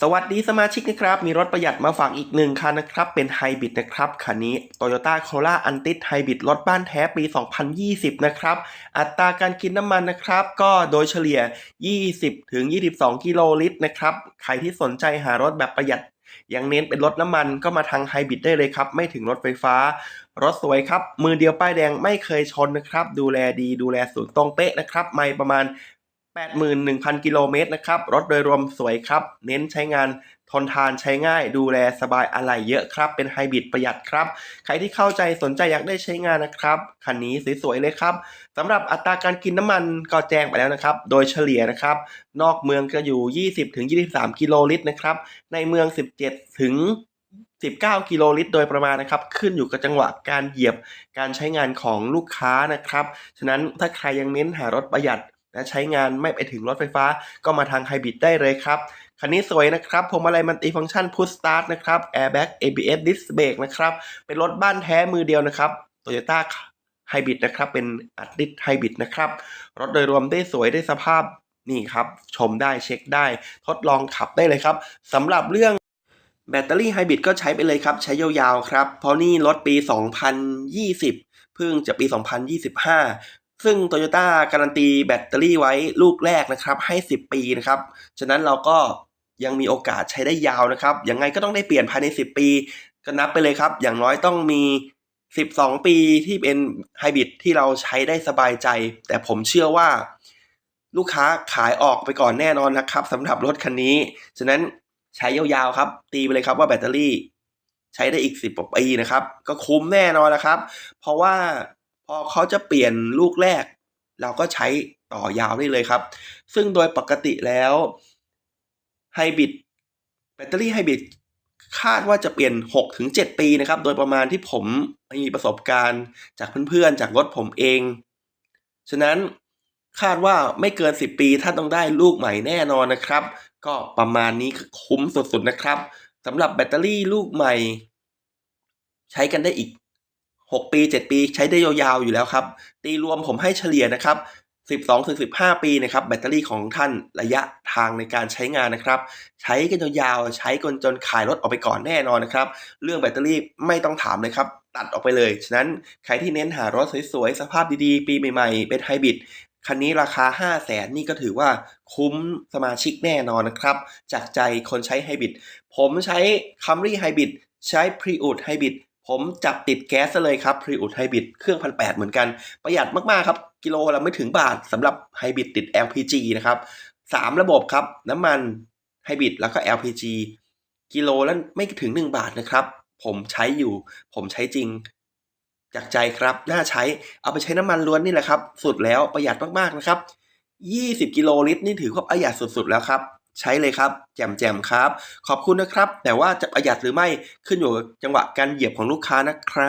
สวัสดีสมาชิกนะครับ มีรถประหยัดมาฝากอีกหนึ่งคันนะครับ เป็นไฮบริดนะครับ คันนี้ Toyota Corolla Antis Hybrid รถบ้านแท้ปี 2020 นะครับ อัตราการกินน้ำมันนะครับ ก็โดยเฉลี่ย 20 ถึง 22 กิโลลิตรนะครับ ใครที่สนใจหารถแบบประหยัดยังเน้นเป็นรถน้ำมันก็มาทางไฮบริดได้เลยครับ ไม่ถึงรถไฟฟ้า รถสวยครับ มือเดียวป้ายแดงไม่เคยชนนะครับ ดูแลดีดูแลศูนย์ตรงเป๊ะนะครับ ไม่ประมาณ 81,000 กิโลเมตรนะครับ รถโดยรวมสวยครับ เน้นใช้งานทนทานใช้ง่าย ดูแลสบายอะไหล่เยอะครับ เป็นไฮบริดประหยัดครับ ใครที่เข้าใจสนใจอยากได้ใช้งานนะครับ คันนี้สวยๆเลยครับสำหรับอัตราการกินน้ำมันก็แจ้งไปแล้วนะครับ โดยเฉลี่ยนะครับ นอกเมืองก็อยู่ 20ถึง23 กิโลลิตรนะครับ ในเมือง 17 ถึง19 กิโลลิตรโดยประมาณนะครับ ขึ้นอยู่กับจังหวะการเหยียบการใช้งานของลูกค้านะครับ ฉะนั้นถ้าใครยังเน้นหารถประหยัด และใช้งานไม่ไปถึงรถไฟฟ้าก็มาทางไฮบริดได้เลยครับ คันนี้สวยนะครับพวงมาลัยมันติฟังก์ชันพุชสตาร์ทนะครับ Airbag ABS Disc Brake นะครับเป็นรถบ้านแท้มือเดียวนะครับ Toyota Hybrid นะครับเป็นอัดดิสไฮบริดนะครับรถโดยรวมได้สวยได้สภาพนี่ครับ ชมได้เช็คได้ทดลองขับได้เลยครับสำหรับเรื่องแบตเตอรี่ไฮบริดก็ใช้ไปเลยครับ ใช้ยาวๆครับ เพราะนี่รถปี 2020 เพิ่งจะปี 2025 ซึ่ง Toyota การันตีแบตเตอรี่ไว้ลูกแรกนะครับให้ 10 ปีนะครับ ฉะนั้นเราก็ยังมีโอกาสใช้ได้ยาวนะครับ ยังไงก็ต้องได้เปลี่ยนภายใน 10 ปี ก็นับไปเลยครับ อย่างน้อยต้องมี 12 ปีที่เป็นไฮบริดที่เราใช้ได้สบายใจ แต่ผมเชื่อว่า ลูกค้าขายออกไปก่อนแน่นอนนะครับสำหรับรถคันนี้ ฉะนั้นใช้ยาวๆครับ ตีไปเลยครับว่าแบตเตอรี่ ใช้ได้อีก 10ปีนะครับ ก็คุ้มแน่นอนนะครับ เพราะว่า พอเขาจะเปลี่ยนลูกแรก เราก็ใช้ต่อยาวได้เลยครับ ซึ่งโดยปกติแล้วไฮบริดแบตเตอรี่ไฮบริดคาดว่าจะเปลี่ยน 6-7 ปีนะครับ โดยประมาณที่ผมมีประสบการณ์จากเพื่อนๆ จากรถผมเอง ฉะนั้นคาดว่าไม่เกิน 10 ปีถ้าต้องได้ลูกใหม่แน่นอนนะครับ ก็ประมาณนี้คุ้มสุดๆนะครับสำหรับแบตเตอรี่ลูกใหม่ ใช้กันได้อีก 6 ปี 7 ปีใช้ได้ยาวๆอยู่แล้วครับ ตีรวมผมให้เฉลี่ยนะครับ 12ถึง15 ปีนะครับแบตเตอรี่ของท่านระยะทางในการใช้งานนะครับ ใช้กันยาวๆใช้กันจนขายรถออกไปก่อนแน่นอนนะครับ เรื่องแบตเตอรี่ไม่ต้องถามเลยครับ ตัดออกไปเลย ฉะนั้นใครที่เน้นหารถสวยๆ สภาพดีๆ ปีใหม่ๆ เป็นไฮบริดคันนี้ราคา 5 0 0แสนนี่ก็ถือว่าคุ้มสมาชิกแน่นอนนะครับ จากใจคนใช้ไฮบริดผมใช้ Camry Hybrid ใช้ Prius Hybrid ผมจับติดแก๊สเลยครับ Prius Hybrid เครื่องพันแเหมือนกัน ประหยัดมาก ๆ ครับ กิโลละไม่ถึงบาทสำหรับไฮบริดติด LPG นะครับ3ระบบครับ น้ำมันไฮบริดแล้วก็ LPG กิโลละไม่ถึง 1 บาทนะครับ ผมใช้อยู่ ผมใช้จริง จากใจครับน่าใช้เอาไปใช้น้ำมันล้วนนี่แหละครับ สุดแล้วประหยัดมาก ๆ นะครับ 20 กิโลลิตรนี่ถือว่าประหยัดสุด ๆ แล้วครับ ใช้เลยครับ แจ่มครับ ขอบคุณนะครับ แต่ว่าจะประหยัดหรือไม่ขึ้นอยู่กับจังหวะการเหยียบของลูกค้านะครับ